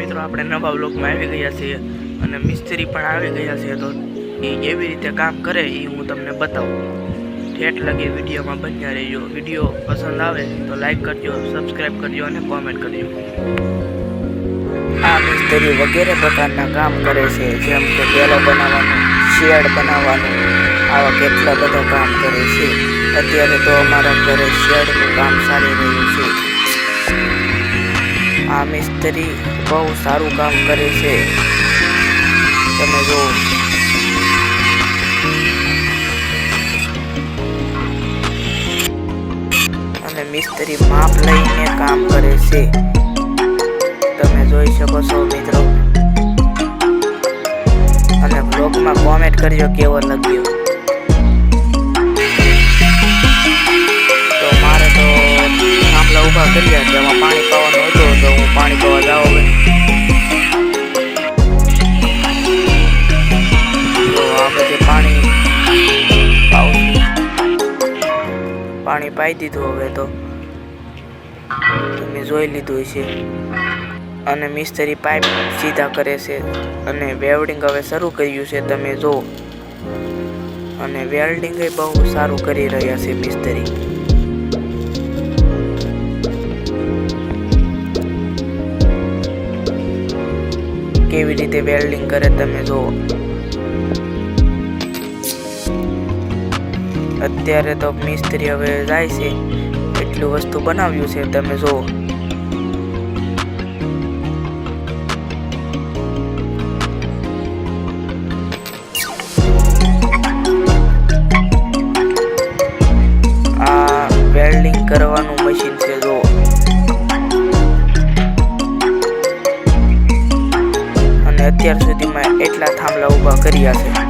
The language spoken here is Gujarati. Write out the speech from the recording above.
મિત્રો, આપણે નવા બ્લોકમાં આવી ગયા છીએ અને મિસ્ત્રી પણ આવી ગયા છે, તો એ કેવી રીતે કામ કરે એ હું તમને બતાવું. ઠેઠ લગી વિડીયોમાં બન્યા રહેજો. વીડિયો પસંદ આવે તો લાઈક કરજો સબસ્ક્રાઈબ કરજો અને કોમેન્ટ કરજો. આ મિસ્ત્રી વગેરે પ્રકારના કામ કરે છે, જેમ કે પેલો બનાવવાનું, શેડ બનાવવાનું, આવા કેટલા બધા કામ કરે છે. અત્યારે તો અમારા ઘરે શેડનું કામ ચાલી રહ્યું છે. આ મિસ્ત્રી બહુ સારું કામ કરે છે. તમે જો અને મિસ્ત્રી માપ લઈને કામ કરે છે. તમે જોઈ શકો છો મિત્રો. અને બ્લોગમાં કોમેન્ટ કરજો કેવો લાગ્યો. તો મારે તો થાંભલા ઊભા કર્યા તેમાં પાણી પાણી તો આ બધે પાણી પાણી પાઈ દીધું હવે તો. તમે જોઈ લીધું છે અને મિસ્ત્રી પાઇપ સીધા કરે છે. અને વેલ્ડિંગ હવે શરૂ કર્યું છે, તમે જો અને વેલ્ડિંગ બહુ સારું કરી રહ્યા છે મિસ્ત્રી. કેવી રીતે વેલ્ડિંગ કરે તમે જુઓ. અત્યારે તો મિસ્ત્રી હવે જાય છે. એટલું વસ્તુ બનાવ્યું છે, તમે જુઓ. અત્યાર સુધીમાં એટલા થાંભલા ઊભા કર્યા છે.